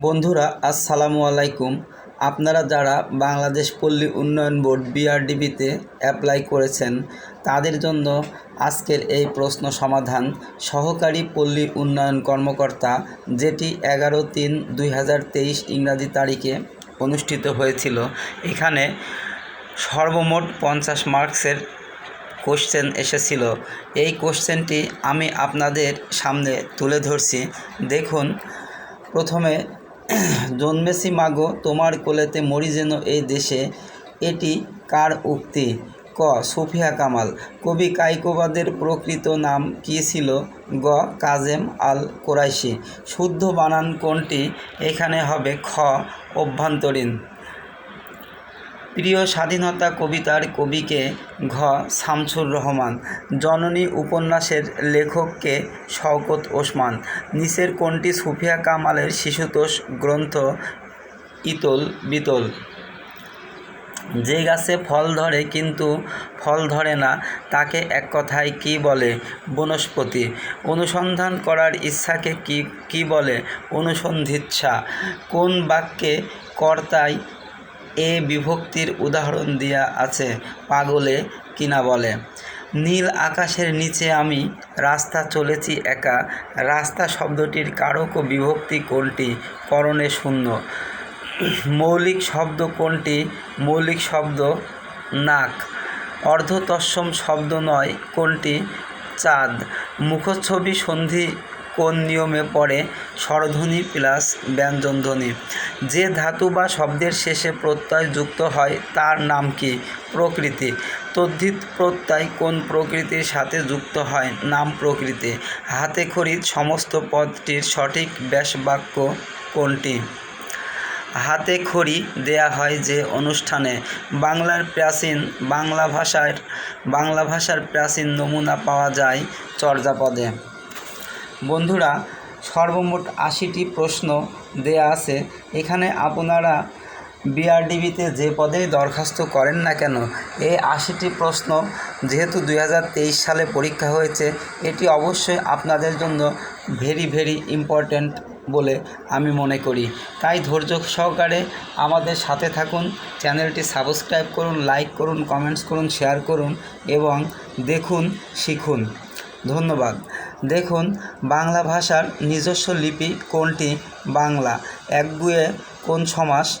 বন্ধুরা, আসসালামু আলাইকুম। আপনারা যারা বাংলাদেশ পল্লী উন্নয়ন বোর্ড বিআরডিবিতে অ্যাপ্লাই করেছেন, তাদের জন্য আজকের এই প্রশ্ন সমাধান সহকারী পল্লী উন্নয়ন কর্মকর্তা, যেটি এগারো তিন দুই ইংরাজি তারিখে অনুষ্ঠিত হয়েছিল। এখানে সর্বমোট পঞ্চাশ মার্কসের কোশ্চেন এসেছিল। এই কোশ্চেনটি আমি আপনাদের সামনে তুলে ধরছি। দেখুন, প্রথমে জন্মেছি মাগো, তোমার কোলেতে মরি যেন এই দেশে। এটি কার উক্তি? ক, সুফিয়া কামাল। কবি কাইকোবাদের প্রকৃত নাম কী ছিল? গ, কাজেম আল কোরাইশি শুদ্ধ বানান কোনটি? এখানে হবে খ, অভ্যন্তরীণ। প্রিয় স্বাধীনতা কবিতার কবিকে ঘ. শামসুর রহমান। জননী উপন্যাসের লেখককে শওকত ওসমান। নিচের কোনটি সুফিয়া কামালের শিশুতোষ গ্রন্থ ইতল বিতল। যে গাছে ফল ধরে কিন্তু ফল ধরে না, তাকে এক কথায় কি বলে? বনস্পতি। অনুসন্ধান করার ইচ্ছাকে কি কি বলে? অনুসন্ধিৎসা। কোন বাক্যে কর্তায় এ বিভক্তির উদাহরণ দেয়া আছে পাগলে কিনা বলে। নীল আকাশের নিচে আমি রাস্তা চলেছি একা। রাস্তা শব্দটির কারক ও বিভক্তি কোনটি? করণে শূন্য। মৌলিক শব্দ কোনটি? মৌলিক শব্দ নাক। অর্ধতৎসম শব্দ নয় কোনটি? চাঁদ। মুখচ্ছবি সন্ধি কোন নিয়মে পড়ে স্বরধ্বনি প্লাস ব্যঞ্জনধ্বনি? যে ধাতু বা শব্দের শেষে প্রত্যয় যুক্ত হয়, তার নাম কি? প্রকৃতি। তদ্ধিত প্রত্যয় কোন প্রকৃতির সাথে যুক্ত হয়, নাম প্রকৃতি। হাতে খড়ির সমস্ত পদটির সঠিক ব্যাসবাক্য কোনটি? হাতে খড়ি দেয়া হয় যে অনুষ্ঠানে। বাংলার প্রাচীন বাংলা ভাষার বাংলা ভাষার প্রাচীন নমুনা পাওয়া যায় চর্যাপদে। বন্ধুরা, সর্বমোট আশিটি প্রশ্ন দেয়া আছে। এখানে আপনারা বিআরডিবিতে যে পদেই দরখাস্ত করেন না কেন, এই আশিটি প্রশ্ন যেহেতু দু হাজার তেইশ সালে পরীক্ষা হয়েছে, এটি অবশ্যই আপনাদের জন্য ভেরি ভেরি ইম্পর্ট্যান্ট বলে আমি মনে করি। তাই ধৈর্য সহকারে আমাদের সাথে থাকুন, চ্যানেলটি সাবস্ক্রাইব করুন, লাইক করুন, কমেন্টস করুন, শেয়ার করুন এবং দেখুন, শিখুন। ধন্যবাদ। দেখুন, বাংলা ভাষার নিজস্ব লিপি কোনটি? বাংলা। একগুয়ে কোন সমাস?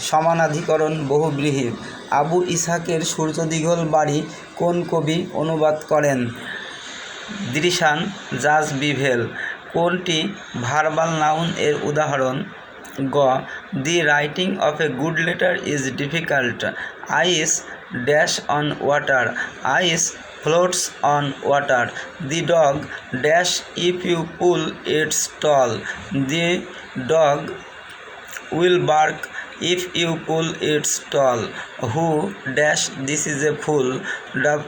সমানাধিকরণ বহুব্রীহি আবু ইসাকের সূর্যদিঘল বাড়ি কোন কবি অনুবাদ করেন? দৃশান জাজ বিভেল। কোনটি ভার্বাল নাউন এর উদাহরণ? গ, the writing of a good letter is difficult. Ice dash on water. Ice floats on water. The dog dash if you pull its tail. The dog will bark if you pull its tail. Who dash this is a fool. The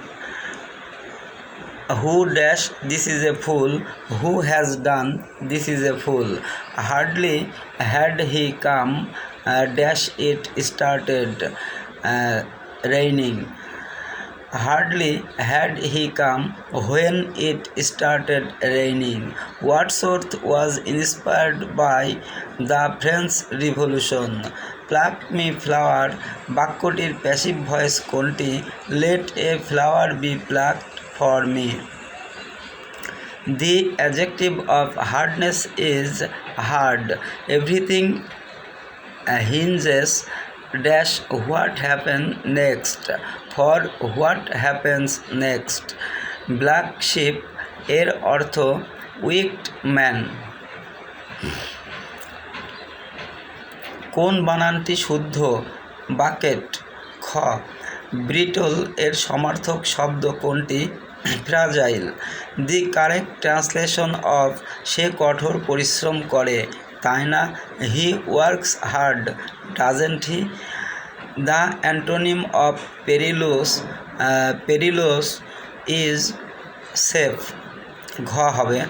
who dash this is a fool. Who has done this is a fool. Hardly had he come uh, dash it started uh, raining. Hardly had he come when it started raining. Wordsworth was inspired by the French revolution. Pluck me flower, বাক্যটির passive voice কোনটি? Let a flower be pluck for me. The adjective of hardness is hard. Everything hinges dash what happen next for what happens next black sheep এর অর্থ wicked man কোন বানানটি শুদ্ধ? Bucket খ brittle এর সমার্থক শব্দ কোনটি? Fragile the correct translation of সে কঠোর পরিশ্রম করে। তাই না he works hard, doesn't he. The antonym of perilous perilous is safe, ঘ হবে।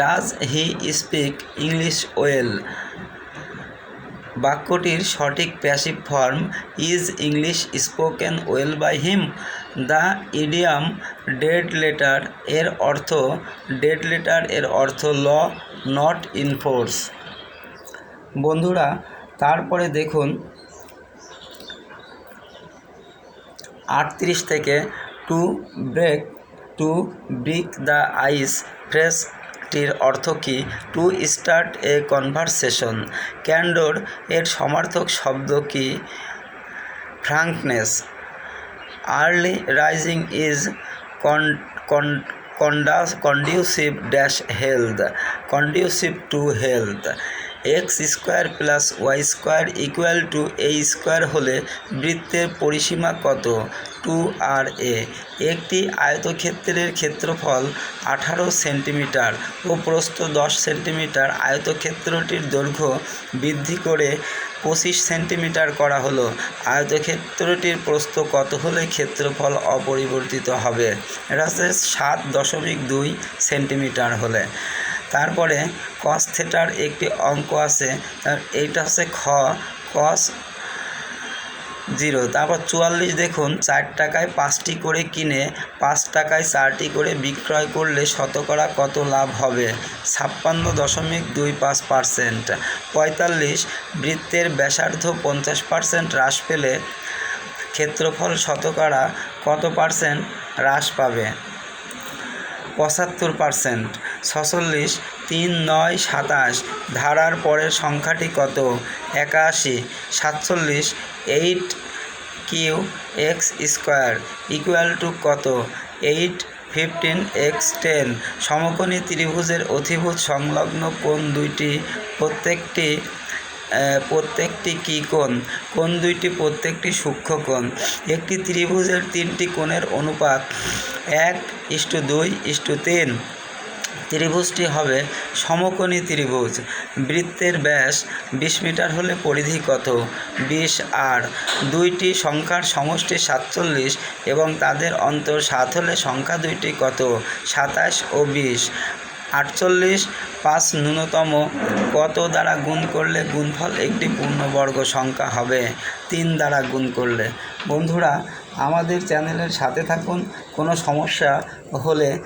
Does he speak English well? বাক্যটির সঠিক passive form is English spoken well by him. The idiom dead letter এর অর্থ, ডেড লেটার এর অর্থ ল, not enforce. বন্ধুরা, তারপরে দেখুন, আটত্রিশ থেকে to break, to brick the ice ফ্রেশটির অর্থ কী? To start a conversation. Candour এর সমার্থক শব্দ কী? Frankness. Early rising is con con conduce conducive dash health. Conducive to health. X square plus y square equal to a square হলে বৃত্তের পরিসীমা কত? Two r a. একটি আয়তক্ষেত্রের ক্ষেত্রফল আঠারো সেন্টিমিটার ও প্রস্থ দশ সেন্টিমিটার। আয়তক্ষেত্রটির দৈর্ঘ্য বৃদ্ধি করে পঁচিশ সেন্টিমিটার করা হলো। আয়তক্ষেত্রটির প্রস্থ কত হলে ক্ষেত্রফল অপরিবর্তিত হবে? এটা হচ্ছে সাত দশমিক দুই সেন্টিমিটার হলে। তারপরে কস থেটার একটি অঙ্ক আছে এইটা হচ্ছে খ কস জিরো তারপর চুয়াল্লিশ দেখুন, চার টাকায় পাঁচটি করে কিনে, পাঁচ টাকায় চারটি করে বিক্রয় করলে শতকরা কত লাভ হবে? ছাপ্পান্ন দশমিক দুই পাঁচ পারসেন্ট। পঁয়তাল্লিশ, বৃত্তের ব্যাসার্ধ পঞ্চাশ পারসেন্ট হ্রাস পেলে ক্ষেত্রফল শতকরা কত পারসেন্ট? হ্রাস পাবে। পঁচাত্তর পারসেন্ট। ছচল্লিশ, তিন নয়, সাতাশ। ধারার পরের সংখ্যাটি কত? একাশি। সাতচল্লিশ, eight cube x square equal to কত? Eight fifteen x ten. সমকোণী ত্রিভুজের অধিভূত সংলগ্ন কোণ দুইটি। প্রত্যেকটি প্রত্যেকটি কী কোণ? কোণ দুইটি প্রত্যেকটি সূক্ষ্ম কোণ। একটি ত্রিভুজের তিনটি কোণের অনুপাত এক ইস্টু দুই ইস্টু তিন। ত্রিভুজটি হবে সমকোণী ত্রিভুজ। বৃত্তের ব্যাস বিশ মিটার হলে পরিধি কত? বিশ আর। দুইটি সংখ্যার সমষ্টি সাতচল্লিশ এবং তাদের অন্তর সাত হলে সংখ্যা দুইটি কত? সাতাশ ও বিশ। আটচল্লিশ পাঁচ ন্যূনতম কত দ্বারা গুণ করলে গুণফল একটি পূর্ণবর্গ সংখ্যা হবে? তিন দ্বারা গুণ করলে। বন্ধুরা, আমাদের চ্যানেলের সাথে থাকুন। কোনো সমস্যা হলে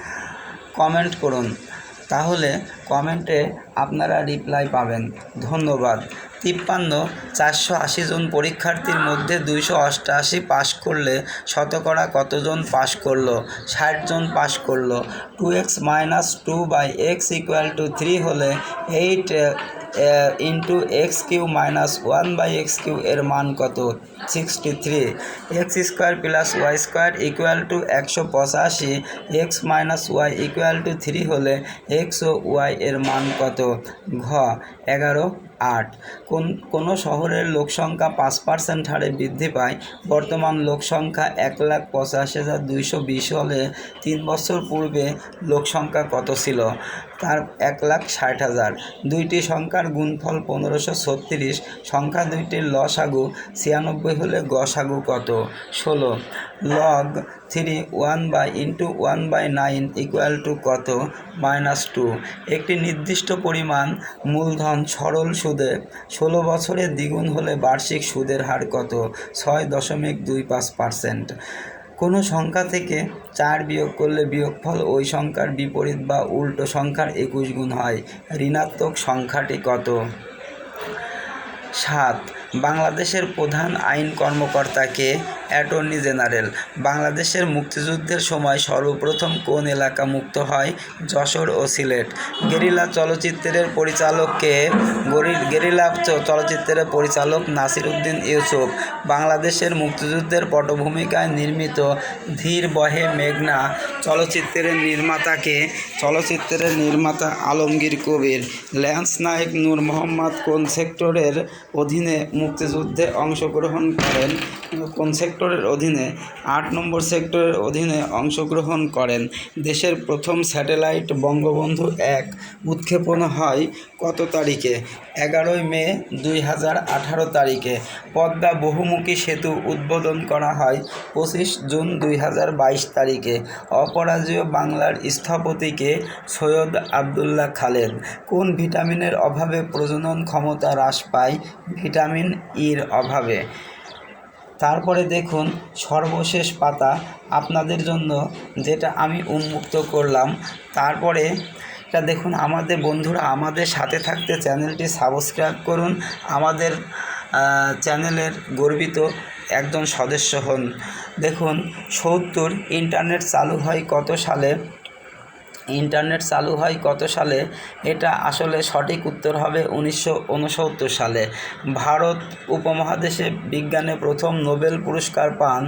কমেন্ট করুন। তাহলে কমেন্টে আপনারা রিপ্লাই পাবেন। ধন্যবাদ। তিপ্পান্ন, চারশো আশি জন পরীক্ষার্থীর মধ্যে দুইশো অষ্টআশি পাশ করলে শতকরা কতজন পাশ করল? ষাট জন পাশ করল। Two x minus two by x equal to three হলে eight into x cube minus one by x cube এর মান কত? Sixty three x square plus y square equal to একশো পঁচাশি। X minus y equal to three হলে x ও y এর মান কত? ঘ, এগারো, আট। কোন, কোনো শহরের লোকসংখ্যা পাঁচ পার্সেন্ট হারে বৃদ্ধি পায়, বর্তমান লোকসংখ্যা এক লাখ পঁচাশি হাজার দুইশো বিশ হলে তিন বছর পূর্বে লোকসংখ্যা কত ছিল? তার এক লাখ ষাট হাজার। দুইটি সংখ্যার গুণফল পনেরোশো ছত্রিশ, সংখ্যা দুইটির লসাগু ছিয়ানব্বই হলে গসাগু কত? ষোলো। Log three one by into one by nine equal to কত? Minus two. একটি নির্দিষ্ট পরিমাণ মূলধন সরল সুদে ষোলো বছরে দ্বিগুণ হলে বার্ষিক সুদের হার কত? ছয় দশমিক দুই পাঁচ পার্সেন্ট। কোনো সংখ্যা থেকে চার বিয়োগ করলে বিয়োগফল ওই সংখ্যার বিপরীত বা উল্টো সংখ্যার একুশ গুণ হয়। ঋণাত্মক সংখ্যাটি কত? সাত। বাংলাদেশের প্রধান আইন কর্মকর্তাকে অ্যাটর্নি জেনারেল। বাংলাদেশের মুক্তিযুদ্ধের সময় সর্বপ্রথম কোন এলাকা মুক্ত হয়? যশোর ও সিলেট। গেরিলা চলচ্চিত্রের পরিচালককে গেরিলা চলচ্চিত্রের পরিচালক নাসির উদ্দিন ইউসুফ। বাংলাদেশের মুক্তিযুদ্ধের পটভূমিকায় নির্মিত ধীর বহে মেঘনা চলচ্চিত্রের নির্মাতাকে চলচ্চিত্রের নির্মাতা আলমগীর কবির। ল্যান্স নায়ক নূর মোহাম্মদ কোন সেক্টরের অধীনে মুক্তিযুদ্ধে অংশগ্রহণ করেন। কোন সেক্টরের অধীনে? আট নম্বর সেক্টরের অধীনে অংশগ্রহণ করেন। দেশের প্রথম স্যাটেলাইট বঙ্গবন্ধু এক উৎক্ষেপণ হয় কত তারিখে? এগারোই মে দুই হাজার আঠারো তারিখে। পদ্মা বহুমুখী সেতু উদ্বোধন করা হয় পঁচিশ জুন দুই হাজার বাইশ তারিখে। অপরাজেয় বাংলার স্থপতিকে সৈয়দ আবদুল্লাহ খালেদ। কোন ভিটামিনের অভাবে প্রজনন ক্ষমতা হ্রাস পায়? ভিটামিন ইর অভাবে। তারপরে দেখুন সর্বশেষ পাতা আপনাদের জন্য যেটা আমি উন্মুক্ত করলাম। তারপরে তা দেখুন আমাদের বন্ধুরা আমাদের সাথে থাকতে চ্যানেলটি সাবস্ক্রাইব করুন। আমাদের চ্যানেলের গর্বিত একজন সদস্য হন। দেখুন সত্তর ইন্টারনেট চালু হয় কত সালে? ইন্টারনেট চালু হয় কত সালে? এটা আসলে সঠিক উত্তর হবে উনিশশো উনসত্তর সালে। ভারত উপমহাদেশে বিজ্ঞানে প্রথম নোবেল পুরস্কার পান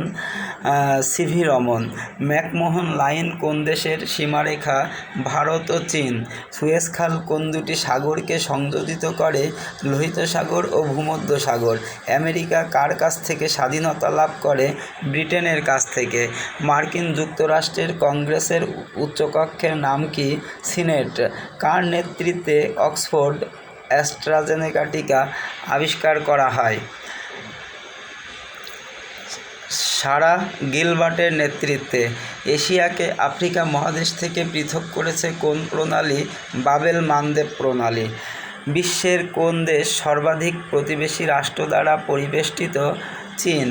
সিভি রমন। ম্যাকমোহন লাইন কোন দেশের সীমারেখা? ভারত ও চীন। সুয়েজ খাল কোন দুটি সাগরকে সংযোজিত করে? লোহিত সাগর ও ভূমধ্য সাগর। আমেরিকা কার কাছ থেকে স্বাধীনতা লাভ করে? ব্রিটেনের কাছ থেকে। মার্কিন যুক্তরাষ্ট্রের কংগ্রেসের উচ্চকক্ষের নাম কি? সিনেট। কার নেতৃত্বে অক্সফোর্ড অ্যাস্ট্রাজেনেকা টিকা আবিষ্কার করা হয়? সারা গিলবার্টের নেতৃত্বে। এশিয়াকে আফ্রিকা মহাদেশ থেকে পৃথক করেছে কোন প্রণালী? বাবেল মানদেব প্রণালী। বিশ্বের কোন দেশ সর্বাধিক প্রতিবেশী রাষ্ট্র দ্বারা পরিবেষ্টিত? চীন।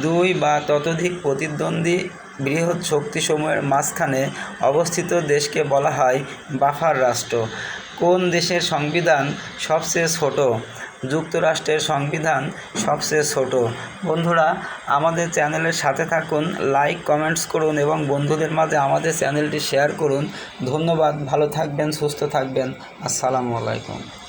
দুই বা ততোধিক প্রতিদ্বন্দ্বী বৃহৎ শক্তিসমূহের মাঝখানে অবস্থিত দেশকে বলা হয় বাফার রাষ্ট্র। কোন দেশের সংবিধান সবচেয়ে ছোট? যুক্তরাষ্ট্রের সংবিধান সবচেয়ে ছোট। বন্ধুরা, আমাদের চ্যানেলের সাথে থাকুন, লাইক, কমেন্টস করুন এবং বন্ধুদের মাঝে আমাদের চ্যানেলটি শেয়ার করুন। ধন্যবাদ, ভালো থাকবেন, সুস্থ থাকবেন। আসসালামু আলাইকুম।